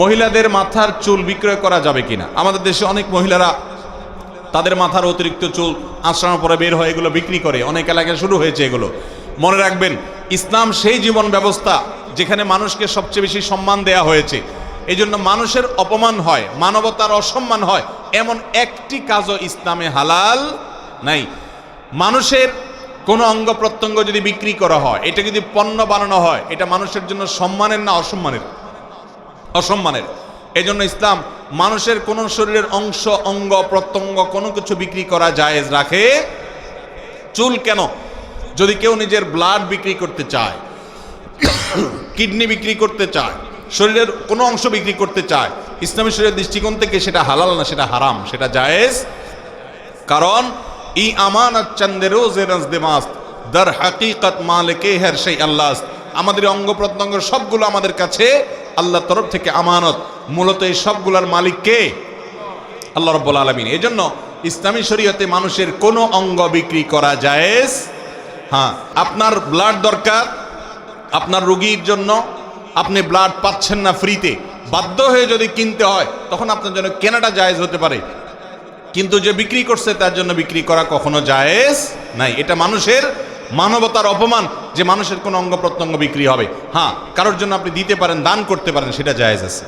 মহিলাদের মাথার চুল বিক্রয় করা যাবে কিনা? আমাদের দেশে অনেক মহিলারা তাদের মাথার অতিরিক্ত চুল আশ্রানোর পরে বের হয় এগুলো বিক্রি করে। অনেক এলাকায় শুরু হয়েছে এগুলো। মনে রাখবেন, ইসলাম সেই জীবন ব্যবস্থা যেখানে মানুষকে সবচেয়ে বেশি সম্মান দেয়া হয়েছে। এই জন্য মানুষের অপমান হয়, মানবতার অসম্মান হয়। এমন একটি কাজও ইসলামে হালাল নাই। মানুষের কোনো অঙ্গ প্রত্যঙ্গ যদি বিক্রি করা হয়, এটা যদি পণ্য বানানো হয়, এটা মানুষের জন্য সম্মানের না অসম্মানের? অসম্মানের। এজন্য ইসলাম মানুষের কোন শরীরের অংশ, অঙ্গ, প্রত্যঙ্গ কোনো কিছু বিক্রি করা জায়েজ রাখে। চুল কেন? যদি কেউ নিজের ব্লাড বিক্রি করতে চায় কিডনি বিক্রি করতে চায়, শরীরের কোনো অংশ বিক্রি করতে চায়, ইসলামী শরীরের দৃষ্টিকোণ থেকে সেটা হালাল না, সেটা হারাম, সেটা জায়েজ। কারণ, ই আমানত চন্দে রোজে রজদে মাস্ত, দর হাকিকত মালিকে হের সেই আল্লাহ আমাদের অঙ্গ প্রত্যঙ্গ সবগুলো আমাদের কাছে আল্লাহর তরফ থেকে আমানত। মূলত এই সবগুলোর মালিক কে? আল্লাহ রব্বুল আলমিন। এই জন্য ইসলামী শরীয়তে মানুষের কোনো অঙ্গ বিক্রি করা জায়েজ হ্যাঁ আপনার ব্লাড দরকার, আপনার রুগীর জন্য, আপনি ব্লাড পাচ্ছেন না ফ্রিতে বাধ্য হয়ে যদি কিনতে হয়, তখন আপনার জন্য কেনাটা জায়েজ হতে পারে। কিন্তু যে বিক্রি করছে, তার জন্য বিক্রি করা কখনো জায়েজ নাই। এটা মানুষের মানবতার অপমান যে মানুষের কোনো অঙ্গ প্রত্যঙ্গ বিক্রি হবে। হ্যাঁ কারোর জন্য আপনি দিতে পারেন, দান করতে পারেন, সেটা জায়েজ আছে।